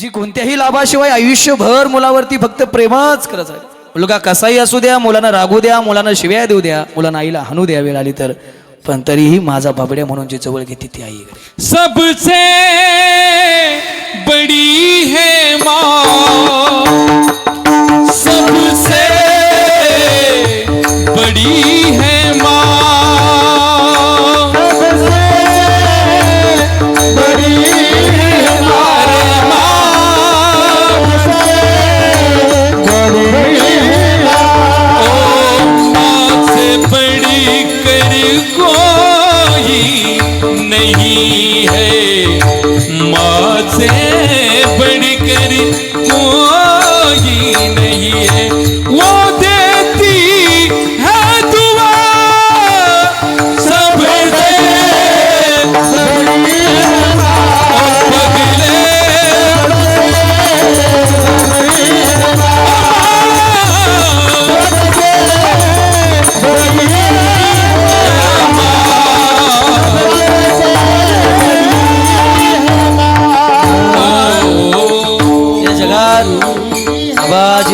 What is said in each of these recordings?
जी कोणत्याही लाभाशिवाय आयुष्यभर मुलावरती फक्त प्रेमच करत आहे मुलगा कसाही असू द्या मुलांना रागू द्या मुलांना शिव्या देऊ द्या मुलांना आईला हाणू द्या वेळ आली तर. पण तरीही माझा बाबड्या म्हणून जी जवळ घेते ती आई सबसे बड़ी है माँ। सबसे बड़ी है माँ।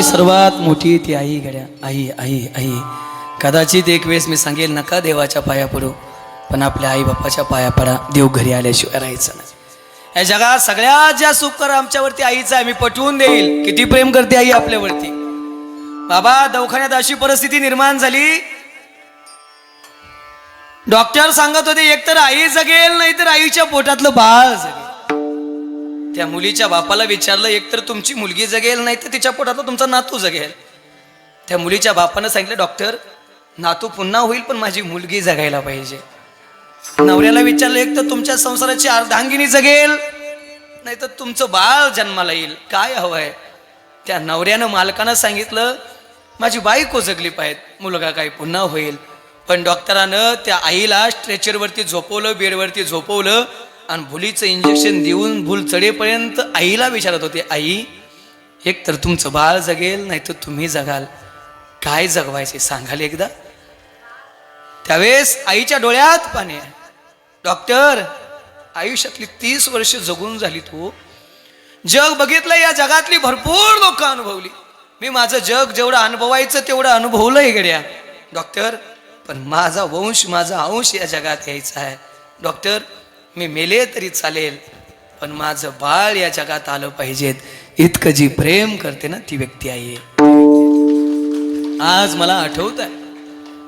सर्वात मोठी ती आई गड्या आई आई आई. कदाचित एक वेळेस मी सांगेल नका देवाच्या पाया पडू पण आपल्या आई बापाच्या पाया पडा देव घरी आल्याशिवाय राहायचं नाही. या जगात सगळ्यात जास्त उपकार आमच्यावरती आईचा आहे मी पटवून देईल. किती प्रेम करते आई आपल्यावरती. बाबा दवाखान्यात अशी परिस्थिती निर्माण झाली. डॉक्टर सांगत होते एकतर आई जगेल नाही तर आईच्या पोटातलं बाळ जगेल. त्या मुलीच्या बापाला विचारलं एकतर तुमची मुलगी जगेल नाही तर तिच्या पोटातला तुमचा नातू जगेल. त्या मुलीच्या बापानं सांगितलं डॉक्टर नातू पुन्हा होईल पण माझी मुलगी जगायला पाहिजे. नवऱ्याला विचारलं एक तर तुमच्या संसाराची अर्धांगिनी जगेल नाही तर तुमचं बाळ जन्माला येईल. काय हवंय त्या नवऱ्यानं मालकानं सांगितलं माझी बायको जगली पाहिजे मुलगा काय पुन्हा होईल. पण डॉक्टरानं त्या आईला स्ट्रेचरवरती झोपवलं बेडवरती झोपवलं आणि भुलीचं इंजेक्शन देऊन भूल चढेपर्यंत आईला विचारत होते आई एक तर तुमचं बाळ जगेल नाही तर तुम्ही जगाल. काय जगवायचे सांगाल एकदा? त्यावेळेस आईच्या डोळ्यात पाणी आहे डॉक्टर आयुष्यातली तीस वर्ष जगून झाली तू. जग बघितलं या जगातली भरपूर लोक अनुभवली. मी माझं जग जेवढं अनुभवायचं तेवढं अनुभवलंय गड्या. डॉक्टर पण माझा वंश माझा अंश या जगात यायचा आहे. डॉक्टर मी मेले तरी चालेल पण माझं बाळ या जगात आलं पाहिजेत. इतकं जी प्रेम करते ना ती व्यक्ती आहे आज मला आठवत आहे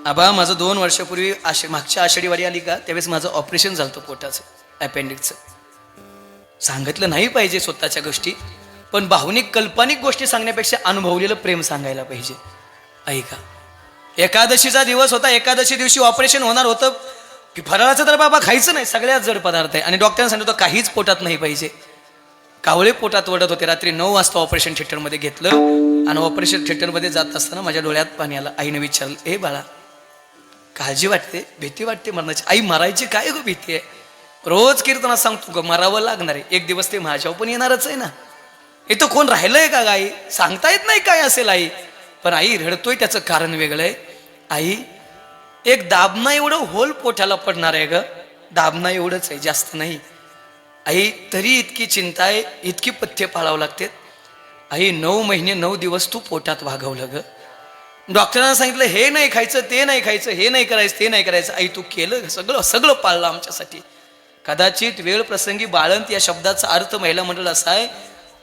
आबा माझं दोन वर्षापूर्वी आश मागच्या आषाढीवारी आली का? त्यावेळेस माझं ऑपरेशन झालं होतं पोटाचं अपेंडिक्सचं सांगितलं नाही पाहिजे स्वतःच्या गोष्टी पण भावनिक कल्पनिक गोष्टी सांगण्यापेक्षा अनुभवलेलं प्रेम सांगायला पाहिजे. ऐका. एकादशीचा दिवस होता एकादशी दिवशी ऑपरेशन होणार होतं की फराळाचं तर बाबा खायचं नाही सगळ्यात जड पदार्थ आहे. आणि डॉक्टरांनी सांगितलं काहीच पोटात नाही पाहिजे. कावळे पोटात वडत होते रात्री नऊ वाजता ऑपरेशन थिएटरमध्ये घेतलं. आणि ऑपरेशन थिएटरमध्ये जात असताना माझ्या डोळ्यात पाणी आलं. आईने विचारलं हे बाळा काळजी वाटते? भीती वाटते मरणाची आई मरायची काय गो भीती आहे? रोज कीर्तनात सांगतो ग मरावं लागणार आहे. एक दिवस ते माझ्यावर पण येणारच आहे ना. इथं कोण राहिलंय का ग आई सांगता येत नाही काय असेल आई? पण आई रडतोय त्याचं कारण वेगळं आहे. आई एक दाबना एवढं होल पोटाला पडणार आहे ग. दाबना एवढंच आहे जास्त नाही. आई तरी इतकी चिंता आहे इतकी पथ्य पाळावं लागते. आई नऊ महिने नऊ दिवस तू पोटात वागवलं ग. डॉक्टरांना सांगितलं हे नाही खायचं ते नाही खायचं हे नाही करायचं ते नाही करायचं. आई तू केलं सगळं सगळं पाळलं आमच्यासाठी. कदाचित वेळ प्रसंगी बाळंत या शब्दाचा अर्थ महिला मंडळ असा आहे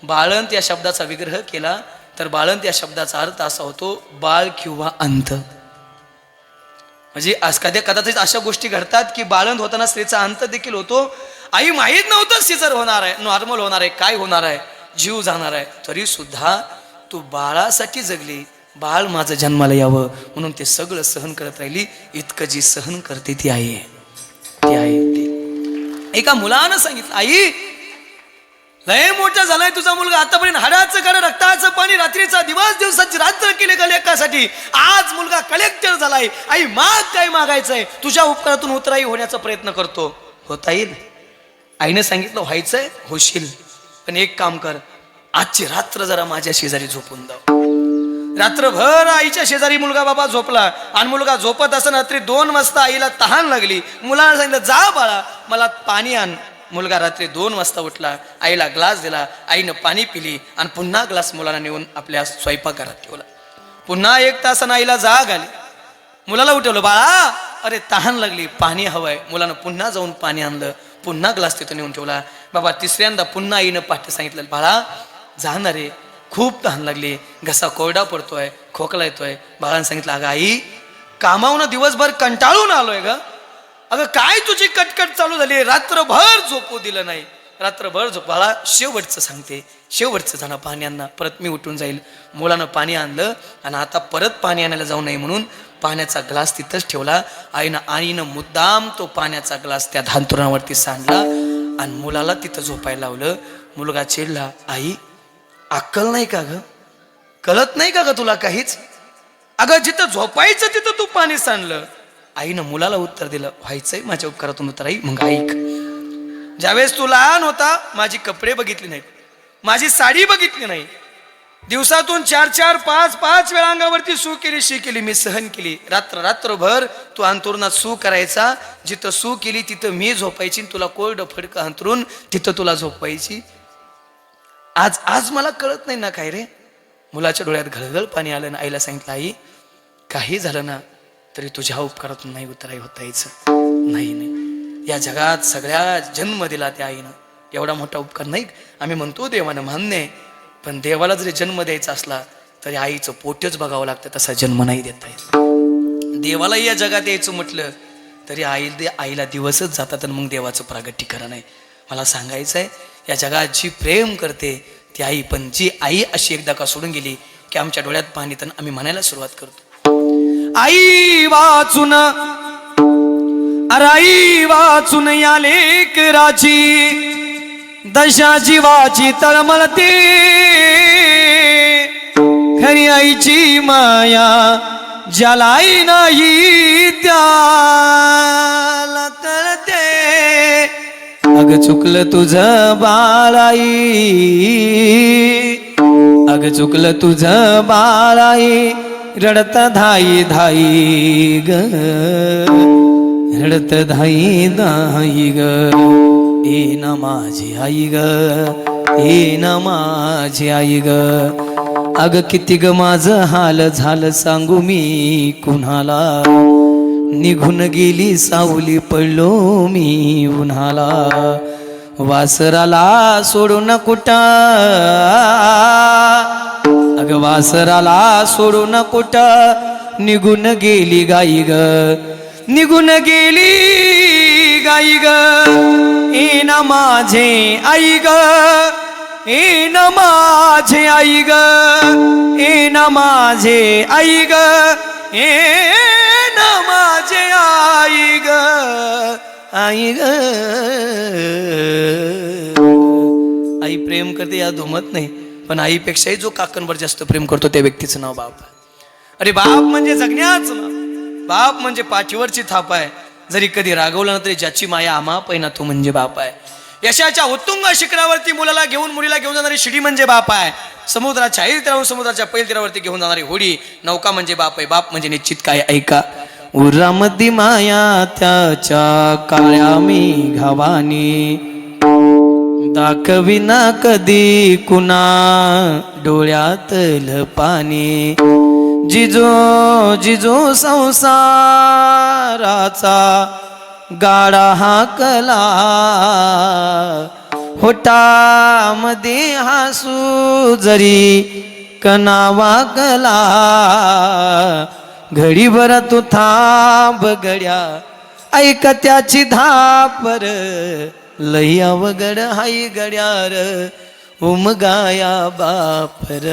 बाळंत या शब्दाचा विग्रह केला तर बाळंत या शब्दाचा अर्थ असा होतो बाळ किंवा अंत. म्हणजे आज कधी कदाचित अशा गोष्टी घडतात की बाळंत होताना स्त्रीचा अंत देखील होतो. आई माहीत नव्हतं सिजर होणार आहे नॉर्मल होणार आहे काय होणार आहे जीव जाणार आहे. तरी सुद्धा तू बाळासाठी जगली बाळ माझं जन्माला यावं म्हणून ते सगळं सहन करत राहिली. इतकं जी सहन करते ती आई आहे. ती आहे ती. एका मुलानं सांगितलं आई लय मोठा झालाय तुझा मुलगा. आतापर्यंत हाडाचं कारण रक्ताचं पाणी रात्रीचा दिवस दिवसाची रात्र केले का लेखासाठी आज मुलगा कलेक्टर झालाय. आई माग काय मागायचंय? तुझ्या उपकारातून उतराई होण्याचा प्रयत्न करतो. होता येईल. आईने सांगितलं व्हायचंय होशील. पण एक काम कर. आजची रात्र जरा माझ्या शेजारी झोपून जाऊ रात्रभर आईच्या शेजारी मुलगा बाबा झोपला. आणि मुलगा झोपत असताना रात्री दोन वाजता आईला तहान लागली. मुलाला सांगितलं जा बाळा मला पाणी आण. मुलगा रात्री दोन वाजता उठला आईला ग्लास दिला आईनं पाणी पिली आणि पुन्हा ग्लास मुलाला नेऊन आपल्या स्वयंपाकघरात ठेवला. पुन्हा एक तासानं आईला जाग आली. मुलाला उठवलं बाळा अरे तहान लागली पाणी हवंय. मुलानं पुन्हा जाऊन पाणी आणलं पुन्हा ग्लास तिथं नेऊन ठेवला. बाबा तिसऱ्यांदा पुन्हा आईनं पाठ सांगितलं बाळा जाणार रे खूप तहान लागली घसा कोरडा पडतोय खोकला येतोय. बाळानं सांगितलं अगं आई कामावून दिवसभर कंटाळून आलोय ग. अगं काय तुझी कटकट चालू झाली? रात्रभर झोपू दिलं नाही. रात्रभर झोप बाळा शेवटचं सांगते. शेवटचं जाणं पाण्यांना परत मी उठून जाईल. मुलानं पाणी आणलं आणि आता परत पाणी आणायला जाऊ नये म्हणून पाण्याचा ग्लास तिथंच ठेवला. आईनं आईनं मुद्दाम तो पाण्याचा ग्लास त्या धांतुरावरती सांडला आणि मुलाला तिथं झोपायला लावलं. मुलगा चिडला आई अक्कल नाही का ग? कळत नाही का ग तुला काहीच? अगं जिथं झोपायचं तिथं तू पाणी सांडलं. आईनं मुलाला उत्तर दिलं व्हायचंय माझ्या उपकारातून उत्तर आई मग ऐक. ज्यावेळेस तू लहान होता माझी कपडे बघितली नाहीत. माझी साडी बघितली नाही. दिवसातून चार चार पाच पाच वेळा अंगावरती सू केली शी केली मी सहन केली. रात्र रात्रभर तू अंतरुणात सू करायचा. जिथं सू केली तिथं मी झोपायची आणि तुला कोरड फडकं अंतरून तिथं तुला झोपायची आज आज मला कळत नाही ना काय रे? मुलाच्या डोळ्यात घळघळ पाणी आलं ना आईला सांगितलं आई काही झालं ना तरी तुझ्या उपकारातून नाही उतराई होता यायचं नाही नाही. या जगात सगळ्या जन्म दिला त्या आईनं. एवढा मोठा उपकार नाही. आम्ही म्हणतो देवानं मान्य आहे. पण देवाला जरी जन्म द्यायचा असला तरी आईचं पोटच बघावं लागतं तसा जन्म नाही देता येत देवाला या जगात यायचं म्हटलं तरी आई आईला दिवसच जातात आणि मग देवाचं प्रागट्यकरण आहे. मला सांगायचं आहे या जगात जी प्रेम करते ती आई पण जी आई अशी एकदा का सोडून गेली की आमच्या डोळ्यात पाणी तर आम्ही म्हणायला सुरुवात करतो. आई वाचून अरे आई वाचून या लेकराची दशा जीवाची तळमळते. खरी आईची माया जलाई नाही त्याला तळते. अग चुकलं तुझं बाळाई अग चुकलं तुझं बाळाई रडत धाई धाई ग. रडत धाई धाई ग. ए न माझी आई ग. ए न माझी आई ग. अग किती ग माझं हाल झालं सांगू मी कुणाला. निघून गेली सावली पडलो मी उन्हाला. वासराला सोडून कुठं? अग वासराला सोडून कुठं निघून गेली गाई ग? निघून गेली गाई ग. येन माझे आई ग. येन माझे आई ग. येन माझे आई ग. येन माझे आई ग. आई ग. आई प्रेम करते या धुमत नाही. पण आईपेक्षाही जो काकांवर जास्त प्रेम करतो त्या व्यक्तीचं नाव बाप अरे बाप म्हणजे जगण्याच बाप म्हणजे पाठीवरची थाप आहे. जरी कधी रागवलं ना तरी ज्याची माया आमा पहिना तो म्हणजे बाप आहे. यशाच्या उत्तुंग शिखरावरती मुलाला घेऊन मुलीला घेऊन जाणारी शिडी म्हणजे बाप आहे. समुद्राच्या आई तीरावरून समुद्राच्या पैल तीरावरती घेऊन जाणारी होडी नौका म्हणजे बाप आहे. बाप म्हणजे निश्चित काय ऐका. उरामध्ये माया त्याच्या काळ्या मी घावानी दाखविना कधी कुणा डोळ्यातल पाणी जिजो जिजो संसाराचा गाडा हा कला होटामध्ये हासू जरी कणावा कला. घडी घडीभर तू थांब गड्या ऐक त्याची धापर. लई अवघड हाई गड्यार उमगाया बापर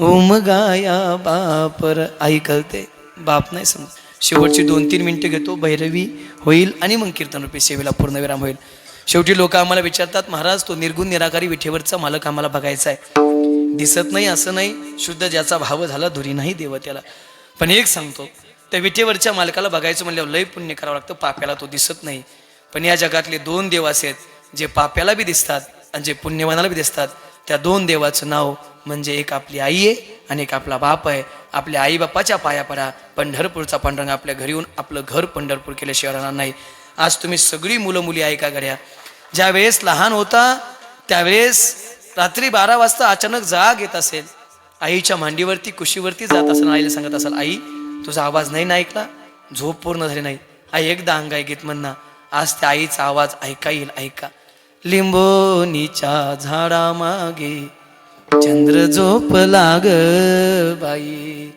उमगाया बापर. आई कळते बाप नाही समज शेवटची दोन तीन मिनिटं घेतो भैरवी होईल आणि मग कीर्तन रूपी सेवेला पूर्णविराम होईल. शेवटी लोक आम्हाला विचारतात महाराज तो निर्गुण निराकारी विठेवरचा मालक आम्हाला बघायचा आहे. दिसत नाही असं नाही शुद्ध ज्याचा भाव झाला धुरी नाही देव त्याला पण एक सांगतो त्या विठेवरच्या मालकाला बघायचं म्हणल्यावर लय पुण्य करावं लागतं पाप्याला तो दिसत नाही. पण या जगातले दोन देव असे आहेत जे पाप्याला बी दिसतात आणि जे पुण्यवानाला बी दिसतात. त्या दोन देवाचं नाव म्हणजे एक आपली आई आहे आणि एक आपला बाप आहे. आपल्या आई बापाच्या पाया पडा. पंढरपूरचा पांडुरंग आपल्या घरी येऊन आपलं घर पंढरपूर केल्याशिवाय राहणार नाही. आज तुम्ही सगळी मुलं मुली ऐका गड्या ज्यावेळेस लहान होता त्यावेळेस रात्री बारा वाजता अचानक जाग येत असेल. आईच्या मांडीवरती कुशीवरती जात असेल आईला सांगत असेल आई तुझा आवाज नाही ना ऐकला? झोप पूर्ण झाली नाही. आई एकदा अंगाय गीत म्हणणं आज त्या आईचा आवाज ऐका येईल ऐका. लिंबोनीच्या झाडामागे चंद्र झोप लाग बाई.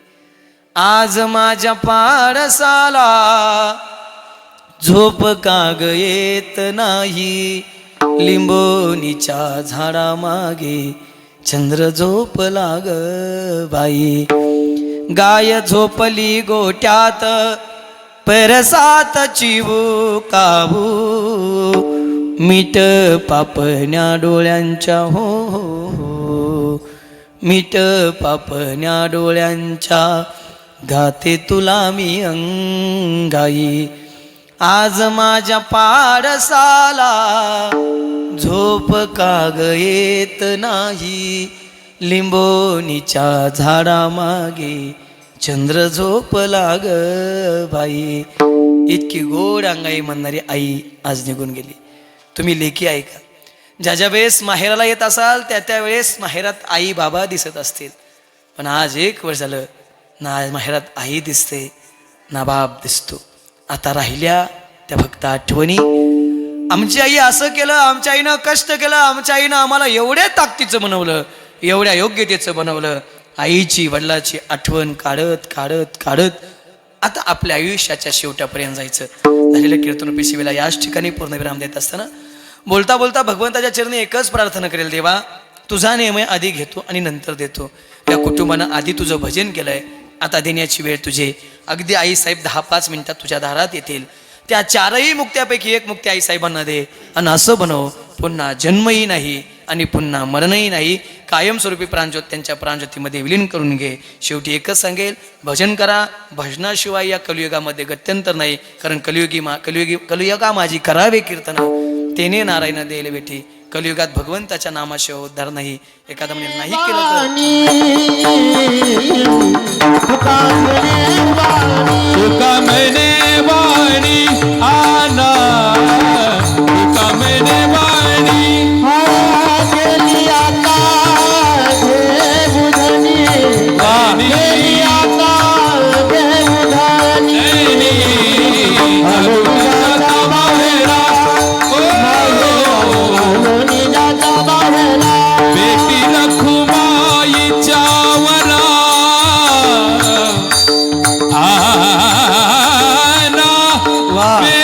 आज माझ्या पाडसाला झोप काग येत नाही. लिंबोनीच्या झाडामागे चंद्र झोप लाग बाई. गाय झोपली गोट्यात परसात चिवू काबू मीठ पापण्या डोळ्यांच्या हो हो हो. मीठ पापण्या डोळ्यांच्या गाते तुला मी अंगाई. आज माझ्या पाडसाला झोप काग येत नाही? लिंबोनीच्या झाडामागे चंद्र झोप लाग बाई. इतकी गोड अंगाई म्हणणारी आई आज निघून गेली. तुम्ही लेखी ऐका. ज्या ज्या वेळेस माहेराला येत असाल त्या त्या वेळेस माहेरात आई बाबा दिसत असतील. पण आज एक वर्ष झालं ना आज माहेरात आई दिसते ना बाप दिसतो. आता राहिल्या त्या फक्त आठवणी. आमची आई असं केलं आमच्या आईनं कष्ट केलं आमच्या आईनं आम्हाला एवढ्या ताकदीचं बनवलं एवढ्या योग्यतेचं बनवलं. आईची वडिलाची आठवण काढत काढत काढत आता आपल्या आयुष्याच्या शेवटापर्यंत जायचं. झालेलं कीर्तन पिशिवेला याच ठिकाणी पूर्णविराम देत असताना बोलता बोलता भगवंताच्या चरणी एकच प्रार्थना करेल देवा तुझा नियमय आधी घेतो आणि नंतर देतो. या कुटुंबानं आधी तुझं भजन केलंय. आता देण्याची वेळ तुझे. अगदी आई साहेब दहा पाच मिनिटात तुझ्या दारात येतील. त्या चारही मुक्त्यापैकी एक मुक्ती आई साहेबांना दे. आणि असं बनव पुन्हा जन्मही नाही आणि पुन्हा मरणही नाही. कायमस्वरूपी प्राणज्योत त्यांच्या प्राणज्योतीमध्ये विलीन करून घे. शेवटी एकच सांगेल भजन करा. भजनाशिवाय या कलियुगामध्ये गत्यंतर नाही. कारण कलियुगी मा कलियुगी कलियुगा माझी करावे कीर्तन. तेने नारायण देईल बेटी. कलियुगात भगवंताच्या नामाशिवाय उद्धार नाही. एखादा म्हणे नाही केलं तर? बेटी